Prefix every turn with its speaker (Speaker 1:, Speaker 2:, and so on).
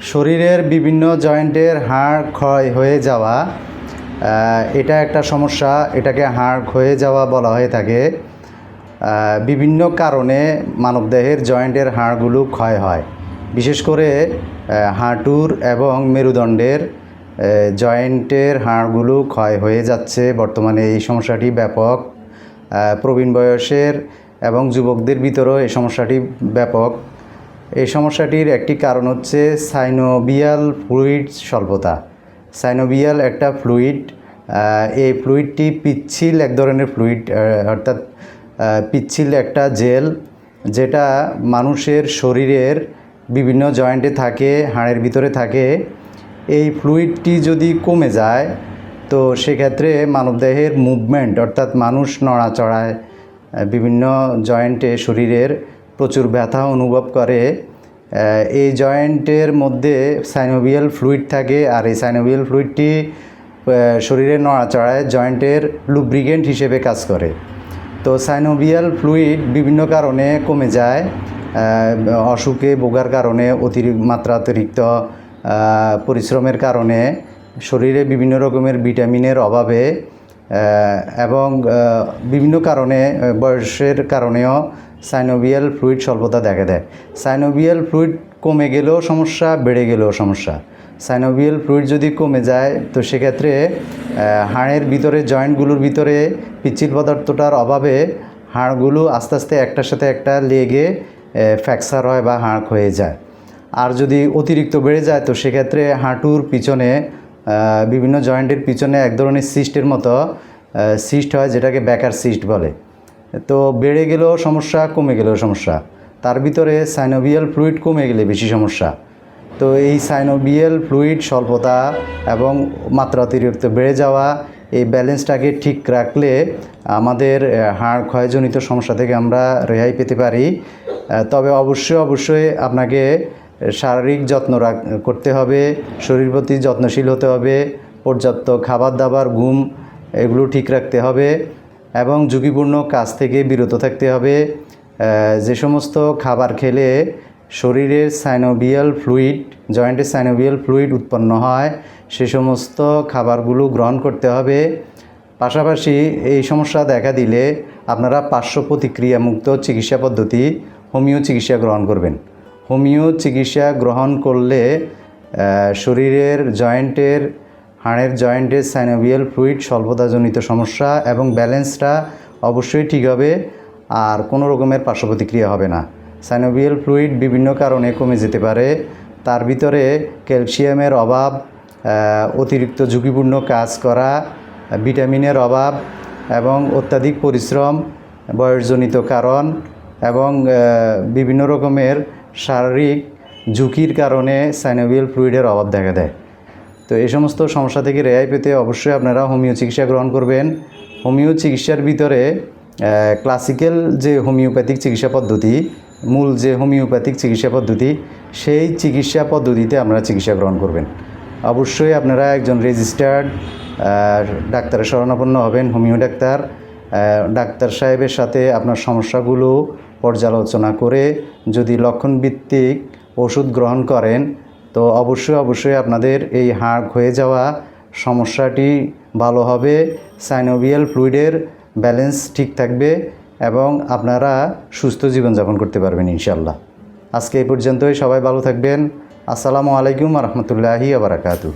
Speaker 1: শরীরের বিভিন্ন জয়েন্টের হাড় ক্ষয় হয়ে যাওয়া এটা একটা সমস্যা, এটাকে হাড় ক্ষয়ে যাওয়া বলা হয়ে থাকে। বিভিন্ন কারণে মানবদেহের জয়েন্টের হাড়গুলো ক্ষয় হয়। বিশেষ করে হাঁটুর এবং মেরুদণ্ডের জয়েন্টের হাড়গুলো ক্ষয় হয়ে যাচ্ছে। বর্তমানে এই সমস্যাটি ব্যাপক। প্রবীণ বয়সের এবং যুবকদের ভিতরেও এই সমস্যাটি ব্যাপক। এই সমস্যাটির একটি কারণ হচ্ছে সাইনোবিয়াল ফ্লুইড স্বল্পতা। সাইনোবিয়াল একটা ফ্লুইড এই ফ্লুইডটি পিচ্ছিল এক ধরনের ফ্লুইড অর্থাৎ পিচ্ছিল একটা জেল যেটা মানুষের শরীরের বিভিন্ন জয়েন্টে থাকে, হাড়ের ভিতরে থাকে। এই ফ্লুইডটি যদি কমে যায়, তো সেক্ষেত্রে মানবদেহের মুভমেন্ট, অর্থাৎ মানুষ নড়াচড়ায় বিভিন্ন জয়েন্টে শরীরের প্রচুর ব্যথা অনুভব করে। এই জয়েন্টের মধ্যে সাইনোভিয়াল ফ্লুইড থাকে আর এই সাইনোভিয়াল ফ্লুইডটি আহ, শরীরের নড়াচড়ায় জয়েন্টের লুব্রিগেন্ট হিসেবে কাজ করে। তো সাইনোভিয়াল ফ্লুইড বিভিন্ন কারণে কমে যায় অসুখে ভোগার কারণে অতিরিক্ত মাত্রা অতিরিক্ত পরিশ্রমের কারণে শরীরে বিভিন্ন রকমের ভিটামিনের অভাবে এবং বিভিন্ন কারণে বয়সের কারণেও সাইনোভিয়াল ফ্লুইড স্বল্পতা দেখা দেয়। সাইনোভিয়াল ফ্লুইড কমে গেলেও সমস্যা, বেড়ে গেলেও সমস্যা। সাইনোভিয়াল ফ্লুইড যদি কমে যায়, তো সেক্ষেত্রে হাড়ের ভিতরে, জয়েন্টগুলোর ভিতরে পিচ্ছিল পদার্থটার অভাবে হাড়গুলো আস্তে আস্তে একটার সাথে একটা লেগে ফ্র্যাকচার হয় বা হাড় হয়ে যায়। আর যদি অতিরিক্ত বেড়ে যায়, তো সেক্ষেত্রে হাঁটুর পিছনে বিভিন্ন জয়েন্টের পিছনে এক ধরনের সিস্টের মতো সিস্ট হয়, যেটাকে ব্যাকার সিস্ট বলে। তো বেড়ে গেলেও সমস্যা, কমে গেলেও সমস্যা। তার ভিতরে সাইনোভিয়াল ফ্লুইড কমে গেলে বেশি সমস্যা। তো এই সাইনোভিয়াল ফ্লুইড স্বল্পতা এবং মাত্রা অতিরিক্ত বেড়ে যাওয়া, এই ব্যালেন্সটাকে ঠিক রাখলে আমাদের হাড় ক্ষয়জনিত সমস্যা থেকে আমরা রেহাই পেতে পারি। তবে অবশ্যই অবশ্যই আপনাকে শারীরিক যত্ন করতে হবে, শরীর প্রতি যত্নশীল হতে হবে, পর্যাপ্ত খাবার দাবার ঘুম, এগুলো ঠিক রাখতে হবে। এবং ঝুঁকিপূর্ণ কাজ থেকে বিরত থাকতে হবে। যে সমস্ত খাবার খেলে শরীরের সাইনোভিয়াল ফ্লুইড জয়েন্টের সাইনোভিয়াল ফ্লুইড উৎপন্ন হয়, সে সমস্ত খাবারগুলো গ্রহণ করতে হবে। পাশাপাশি এই সমস্যা দেখা দিলে আপনারা পার্শ্ব প্রতিক্রিয়ামুক্ত চিকিৎসা পদ্ধতি, হোমিও চিকিৎসা গ্রহণ করবেন। হোমিও চিকিৎসা গ্রহণ করলে শরীরের জয়েন্টের হাড়ের জয়েন্টের সাইনোভিয়াল ফ্লুইড স্বল্পতাজনিত সমস্যা এবং ব্যালেন্সটা অবশ্যই ঠিক হবে আর কোনো রকমের পার্শ্ব প্রতিক্রিয়া হবে না। সাইনোভিয়াল ফ্লুইড বিভিন্ন কারণে কমে যেতে পারে। তার ভিতরে ক্যালসিয়ামের অভাব অতিরিক্ত ঝুঁকিপূর্ণ কাজ করা, ভিটামিনের অভাব এবং অত্যাধিক পরিশ্রম, বয়সজনিত কারণ এবং বিভিন্ন রকমের শারীরিক ঝুঁকির কারণে সাইনোভিয়াল ফ্লুইডের অভাব দেখা দেয়। তো এই সমস্ত সমস্যা থেকে রেহাই পেতে অবশ্যই আপনারা হোমিও চিকিৎসা গ্রহণ করবেন। হোমিও চিকিৎসার ভিতরে ক্লাসিক্যাল যে হোমিওপ্যাথিক চিকিৎসা পদ্ধতি, মূল যে হোমিওপ্যাথিক চিকিৎসা পদ্ধতি, সেই চিকিৎসা পদ্ধতিতে আপনারা চিকিৎসা গ্রহণ করবেন। অবশ্যই আপনারা একজন রেজিস্টার্ড ডাক্তারের শরণাপন্ন হবেন, হোমিও ডাক্তার। ডাক্তার সাহেবের সাথে আপনার সমস্যাগুলো পর্যালোচনা করে যদি লক্ষণভিত্তিক ওষুধ গ্রহণ করেন তো অবশ্যই অবশ্যই আপনাদের এই হাড় হয়ে যাওয়া সমস্যাটি ভালো হবে। সাইনোভিয়াল ফ্লুইডের ব্যালেন্স ঠিক থাকবে এবং আপনারা সুস্থ জীবনযাপন করতে পারবেন ইনশাল্লাহ আজকে এই পর্যন্তই, সবাই ভালো থাকবেন। আসসালামু আলাইকুম রহমতুল্লাহি আবরাকাতু